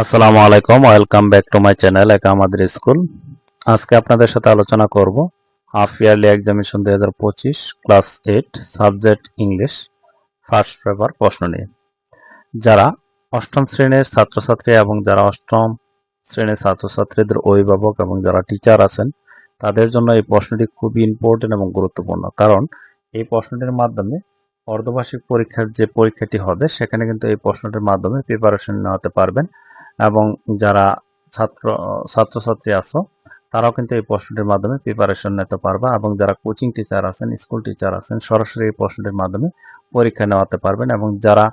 আসসালামু আলাইকুম, welcome back to my channel একা আমাদের স্কুল। আজকে আপনাদের সাথে আলোচনা করব হাফ ইয়ারলি এক্সামিনেশন দুই হাজার পঁচিশ, class eight, subject English, first paper প্রশ্ন নিয়ে। যারা অষ্টম শ্রেণির ছাত্রছাত্রী এবং যারা অষ্টম শ্রেণির ছাত্রছাত্রীদের অভিভাবক এবং যারা টিচার আছেন, তাদের জন্য এই প্রশ্নটি খুবই ইম্পর্টেন্ট এবং গুরুত্বপূর্ণ। কারণ এই প্রশ্নটির মাধ্যমে অর্ধবার্ষিক পরীক্ষার যে পরীক্ষাটি হবে, সেখানে কিন্তু এই প্রশ্নটির মাধ্যমে প্রিপারেশন নেওয়াতে পারবেন। এবং যারা ছাত্র, ছাত্রছাত্রী আছো, তারাও কিন্তু এই প্রশ্নটির মাধ্যমে প্রিপারেশন নিতে পারবা এবং যারা কোচিং টিচার আছেন স্কুল টিচার আছেন, সরাসরি এই প্রশ্নটির মাধ্যমে পরীক্ষা নেওয়াতে পারবেন এবং যারা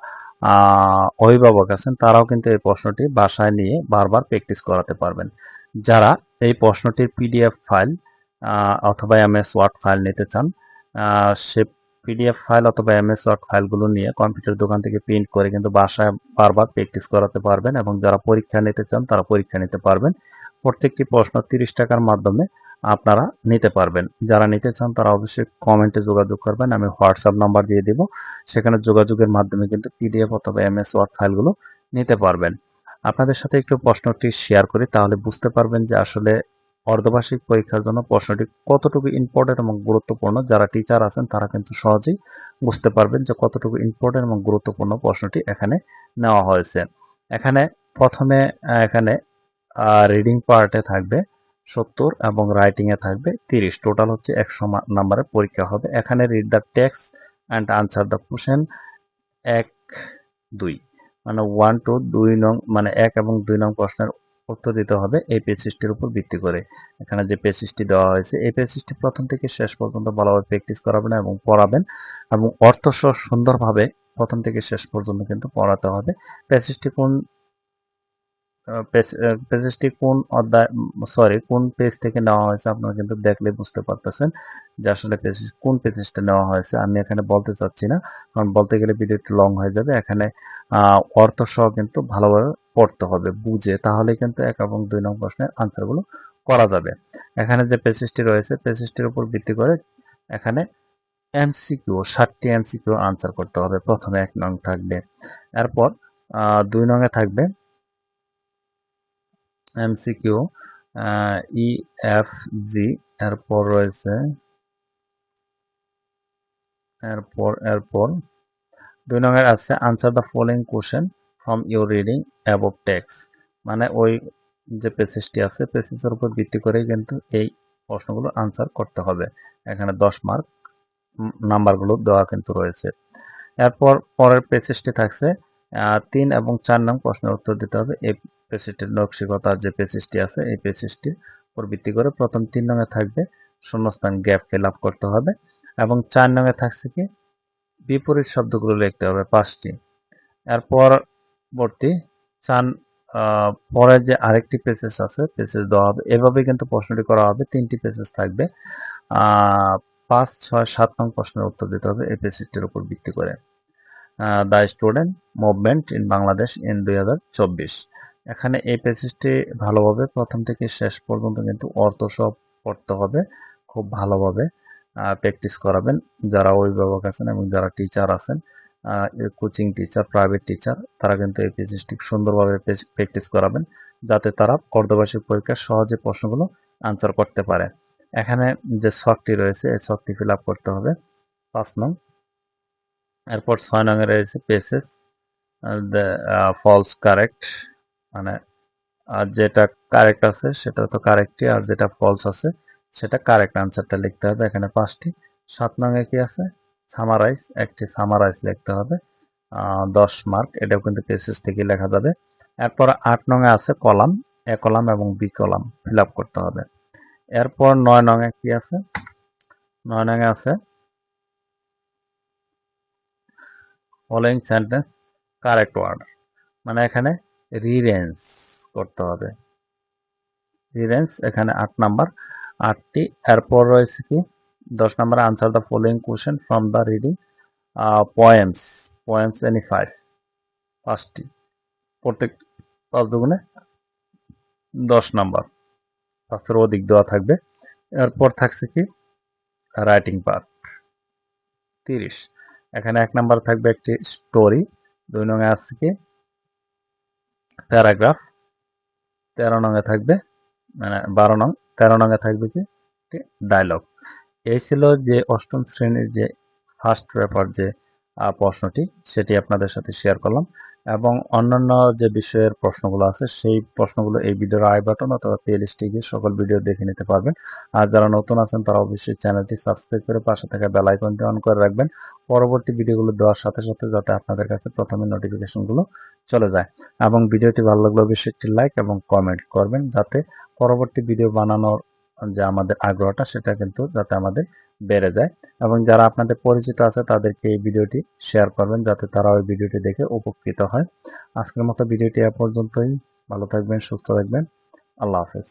অভিভাবক আছেন, তারাও কিন্তু এই প্রশ্নটি বাসায় নিয়ে বারবার প্র্যাকটিস করাতে পারবেন। যারা এই প্রশ্নটির পিডিএফ ফাইল অথবা এমএস ওয়ার্ড ফাইল নিতে চান সে পিডিএফ ফাইল অথবা এমএস ওয়ার্ড ফাইলগুলো নিয়ে কম্পিউটার দোকান থেকে প্রিন্ট করে কিন্তু বাসায় বারবার প্র্যাকটিস করাতে পারবেন এবং যারা পরীক্ষা নিতে চান তারা পরীক্ষা নিতে পারবেন। প্রত্যেকটি প্রশ্ন তিরিশ টাকার মাধ্যমে আপনারা নিতে পারবেন। যারা নিতে চান তারা অবশ্যই কমেন্টে যোগাযোগ করবেন, আমি হোয়াটসঅ্যাপ নাম্বার দিয়ে দিব। সেখানে যোগাযোগের মাধ্যমে কিন্তু পিডিএফ অথবা এমএস ওয়ার্ড ফাইলগুলো নিতে পারবেন। আপনাদের সাথে একটু প্রশ্নটি শেয়ার করি, তাহলে বুঝতে পারবেন যে আসলে অর্ধবার্ষিক পরীক্ষার জন্য প্রশ্নটি কতটুকু ইম্পর্টেন্ট এবং গুরুত্বপূর্ণ? যারা টিচার আছেন, তারা কিন্তু সহজেই বুঝতে পারবেন যে কতটুকু ইম্পর্টেন্ট এবং গুরুত্বপূর্ণ প্রশ্নটি এখানে নেওয়া হয়েছে। এখানে প্রথমে এখানে রিডিং পার্টে থাকবে সত্তর এবং রাইটিংয়ে থাকবে তিরিশ। টোটাল হচ্ছে একশো নাম্বারের পরীক্ষা হবে। এখানে read the text and answer the question এক, দুই। মানে ওয়ান টু দুই নং মানে এক এবং দুই নং প্রশ্নের উত্তর দিতে হবে এই পেজ সৃষ্টির উপর ভিত্তি করে। এখানে যে পেজ সৃষ্টি দেওয়া হয়েছে, এই পেজ সৃষ্টি প্রথম থেকে শেষ পর্যন্ত ভালোভাবে প্র্যাকটিস করাবেন এবং পড়াবেন এবং অর্থ সুন্দরভাবে প্রথম থেকে শেষ পর্যন্ত কিন্তু পড়াতে হবে। পেজ সৃষ্টি কোন পেজেসটি কোন অধ্যায় সরি কোন পেজ থেকে নেওয়া হয়েছে আপনারা কিন্তু দেখলে বুঝতে পারতেছেন যে আসলে পেজ কোন পেজেসটা নেওয়া হয়েছে। আমি এখানে বলতে চাচ্ছি না, কারণ বলতে গেলে ভিডিও একটু লং হয়ে যাবে। এখানে অর্থ সহ কিন্তু ভালোভাবে পড়তে হবে, বুঝে। তাহলে কিন্তু এক এবং দুই নং প্রশ্নের আনসারগুলো করা যাবে। এখানে যে পেজেসটি রয়েছে পেজেসটির উপর ভিত্তি করে এখানে এমসিকিউ, ষাটটি এমসিকিউ আনসার করতে হবে। প্রথমে এক নং থাকবে। এরপর দুই নং এ থাকবে এমসিকিউ ই, এফ, জি, এরপর রয়েছে, এরপর এরপর, দুই নম্বর আছে answer the following question from your reading above text মানে ওই যে পেসেজটি আছে পেসেজের উপর ভিত্তি করেই কিন্তু এই প্রশ্নগুলো আনসার করতে হবে। এখানে দশ মার্ক নাম্বারগুলো দেওয়া কিন্তু রয়েছে। এরপর পরের পেসেজটি থাকছে তিন এবং চার নং প্রশ্নের উত্তর দিতে হবে। পেসিসটির নকশিকতার যে পেসিসটি আছে, এই পেসিসটির উপর ভিত্তি করে প্রথম তিন নঙে থাকবে, শূন্যস্থান গ্যাপ ফিল আপ করতে হবে এবং চার নঙে থাকছে কি? বিপরীত শব্দগুলো লিখতে হবে পাঁচটি। এরপর পরবর্তী চান পরে যে আরেকটি পেসেস আছে, পেসেস দেওয়া হবে, এভাবে কিন্তু প্রশ্নটি করা হবে, তিনটি পেসেস থাকবে। পাঁচ, ছয়, সাত নং প্রশ্নের উত্তর দিতে হবে এই পেসিসটির উপর ভিত্তি করে। The student movement in Bangladesh in দুই হাজার চব্বিশ। এখানে এই প্যাসেজটি ভালোভাবে প্রথম থেকে শেষ পর্যন্ত কিন্তু অর্থ সব পড়তে হবে, খুব ভালোভাবে প্র্যাকটিস করাবেন। যারা অভিভাবক আছেন এবং যারা টিচার আছেন কোচিং টিচার প্রাইভেট টিচার তারা কিন্তু এই প্যাসেজটি সুন্দরভাবে প্র্যাকটিস করাবেন, যাতে তারা অর্ধবার্ষিক পরীক্ষার সহজে প্রশ্নগুলো আনসার করতে পারে। এখানে যে শখটি রয়েছে, এই শখটি ফিল করতে হবে। পাঁচ নং। এরপর ছয় নং রয়েছে পেসেস ফলস কারেক্ট মানে আর যেটা কারেক্ট আছে সেটা তো কারেক্টই আর যেটা ফলস আছে সেটা কারেক্ট আনসারটা লিখতে হবে এখানে পাঁচটি। সাত নঙে কি আছে? সামারাইজ একটি সামারাইজ লিখতে হবে। দশ মার্ক এটাও কিন্তু পেসেস থেকে লেখা যাবে। এরপর আট নঙে আছে কলাম, এ কলাম এবং বি কলাম ফিল করতে হবে। এরপর নয় নঙে কি আছে? নয় নঙে আছে ফলোয়িং সেন্টেন্স কারেক্ট ওয়ার্ড মানে এখানে রিরেঞ্জ করতে হবে। রিরেঞ্জ এখানে আট নাম্বার। আটটি, এরপর রয়েছে কি? দশ number answer the following question from the reading poems poems any five পাঁচটি। প্রত্যেক পাঁচ দুগুণে দশ নাম্বার। পাঁচের অধিক দেওয়া থাকবে। এরপর থাকছে কি? রাইটিং পার্ট তিরিশ। এখানে এক নাম্বার থাকবে একটি স্টোরি দুই নঙে আছে কি? প্যারাগ্রাফ, তেরো নঙে থাকবে মানে বারো নং, তেরো নঙে থাকবে কি? ডায়লগ। এই ছিল যে অষ্টম শ্রেণির যে ফার্স্ট পেপার যে প্রশ্নটি, সেটি আপনাদের সাথে শেয়ার করলাম। এবং অন্যান্য যে বিষয়ের প্রশ্নগুলো আছে, সেই প্রশ্নগুলো এই ভিডিওর আই বাটন অথবা প্লে লিস্টে গিয়ে সকল ভিডিও দেখে নিতে পারবেন। আর যারা নতুন আছেন, তারা অবশ্যই চ্যানেলটি সাবস্ক্রাইব করে পাশে থাকা বেল আইকনটি অন করে রাখবেন। পরবর্তী ভিডিওগুলো দেওয়ার সাথে সাথে যাতে আপনাদের কাছে প্রথমে নোটিফিকেশনগুলো চলে যায়। এবং ভিডিওটি ভালো লাগলে অবশ্যই একটি লাইক এবং কমেন্ট করবেন, যাতে পরবর্তী ভিডিও বানানোর যে আমাদের আগ্রহটা, সেটা কিন্তু যাতে আমাদের বেড়ে যায় এবং যারা আপনাদের পরিচিত আছে তাদেরকে এই ভিডিওটি শেয়ার করবেন যাতে তারা ওই ভিডিওটি দেখে উপকৃত হয়। আজকের মতো ভিডিওটি এ পর্যন্তই। ভালো থাকবেন, সুস্থ থাকবেন। আল্লাহ হাফেজ।